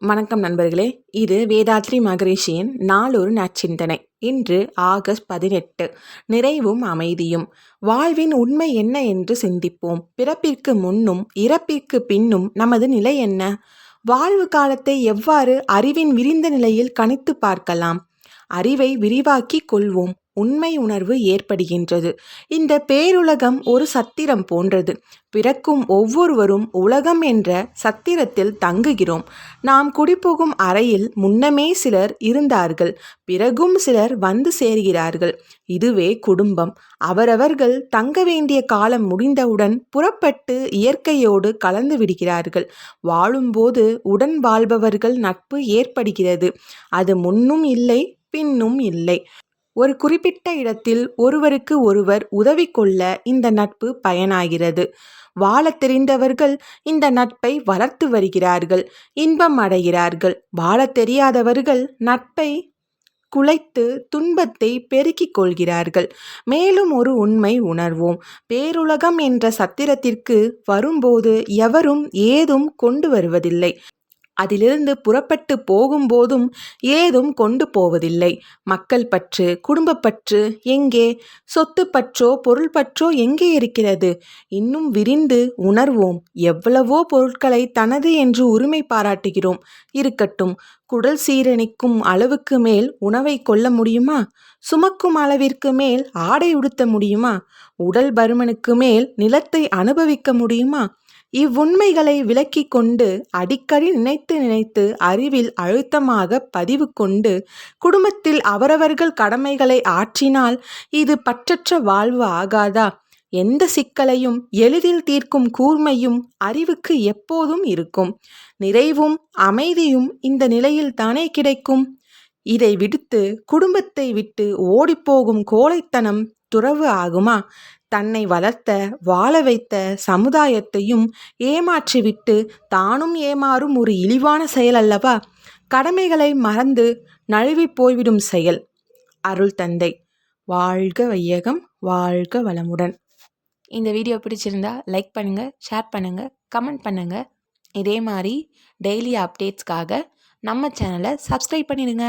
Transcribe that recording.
வணக்கம் நண்பர்களே. இது வேதாத்ரி மகரிஷியின் நாளொரு நற்சிந்தனை இன்று ஆகஸ்ட் பதினெட்டு. நிறைவும் அமைதியும். வாழ்வின் உண்மை என்ன என்று சிந்திப்போம். பிறப்பிற்கு முன்னும் இறப்பிற்கு பின்னும் நமது நிலை என்ன? வாழ்வு காலத்தை எவ்வாறு அறிவின் விரிந்த நிலையில் கணித்து பார்க்கலாம். அறிவை விரிவாக்கி கொள்வோம். உண்மை உணர்வு ஏற்படுகின்றது. இந்த பேருலகம் ஒரு சத்திரம் போன்றது. பிறக்கும் ஒவ்வொருவரும் உலகம் என்ற சத்திரத்தில் தங்குகிறோம். நாம் குடிபோகும் அறையில் முன்னமே சிலர் இருந்தார்கள். பிறகும் சிலர் வந்து சேர்கிறார்கள். இதுவே குடும்பம். அவரவர்கள் தங்க வேண்டிய காலம் முடிந்தவுடன் புறப்பட்டு இயற்கையோடு கலந்து விடுகிறார்கள். வாழும்போது உடன் வாழ்பவர்கள் நட்பு ஏற்படுகிறது. அது முன்னும் இல்லை பின்னும் இல்லை. ஒரு குறிப்பிட்ட இடத்தில் ஒருவருக்கு ஒருவர் உதவி கொள்ள இந்த நட்பு பயனாகிறது. வாழத் தெரிந்தவர்கள் இந்த நட்பை வளர்த்து வருகிறார்கள் இன்பம் அடைகிறார்கள். வாழத் தெரியாதவர்கள் நட்பை குலைத்து துன்பத்தை பெருக்கிக் கொள்கிறார்கள். மேலும் ஒரு உண்மை உணர்வோம். பேருலகம் என்ற சத்திரத்திற்கு வரும்போது எவரும் ஏதும் கொண்டு வருவதில்லை. அதிலிருந்து புறப்பட்டு போகும்போதும் ஏதும் கொண்டு போவதில்லை. மக்கள் பற்று குடும்பப்பற்று எங்கே? சொத்து பற்றோ பொருள் பற்றோ எங்கே இருக்கிறது? இன்னும் விரிந்து உணர்வோம். எவ்வளவோ பொருட்களை தனது என்று உரிமை பாராட்டுகிறோம். இருக்கட்டும் குடல் சீரணிக்கும் அளவுக்கு மேல் உணவை கொள்ள முடியுமா? சுமக்கும் அளவிற்கு மேல் ஆடை உடுத்த முடியுமா? உடல் பருமனுக்கு மேல் நிலத்தை அனுபவிக்க முடியுமா? இவ்வுண்மைகளை விளக்கி கொண்டு அடிக்கடி நினைத்து நினைத்து அறிவில் அழுத்தமாக பதிவு கொண்டு குடும்பத்தில் அவரவர்கள் கடமைகளை ஆற்றினால் இது பற்றற்ற வாழ்வு ஆகாதா? எந்த சிக்கலையும் எளிதில் தீர்க்கும் கூர்மையும் அறிவுக்கு எப்போதும் இருக்கும். நிறைவும் அமைதியும் இந்த நிலையில் தானே கிடைக்கும்? இதை விடுத்து குடும்பத்தை விட்டு ஓடிப்போகும் கோழைத்தனம் துறவு ஆகுமா? தன்னை வளர்த்த வாழ வைத்த சமுதாயத்தையும் ஏமாற்றிவிட்டு தானும் ஏமாறும் ஒரு இழிவான செயல் அல்லவா? கடமைகளை மறந்து நழுவி போய்விடும் செயல். அருள் தந்தை வாழ்க வையகம் வாழ்க வளமுடன். இந்த வீடியோ பிடிச்சிருந்தா லைக் பண்ணுங்கள் ஷேர் பண்ணுங்கள் கமெண்ட் பண்ணுங்கள் இதே மாதிரி டெய்லி அப்டேட்ஸ்க்காக நம்ம சேனலை சப்ஸ்கிரைப் பண்ணிடுங்க.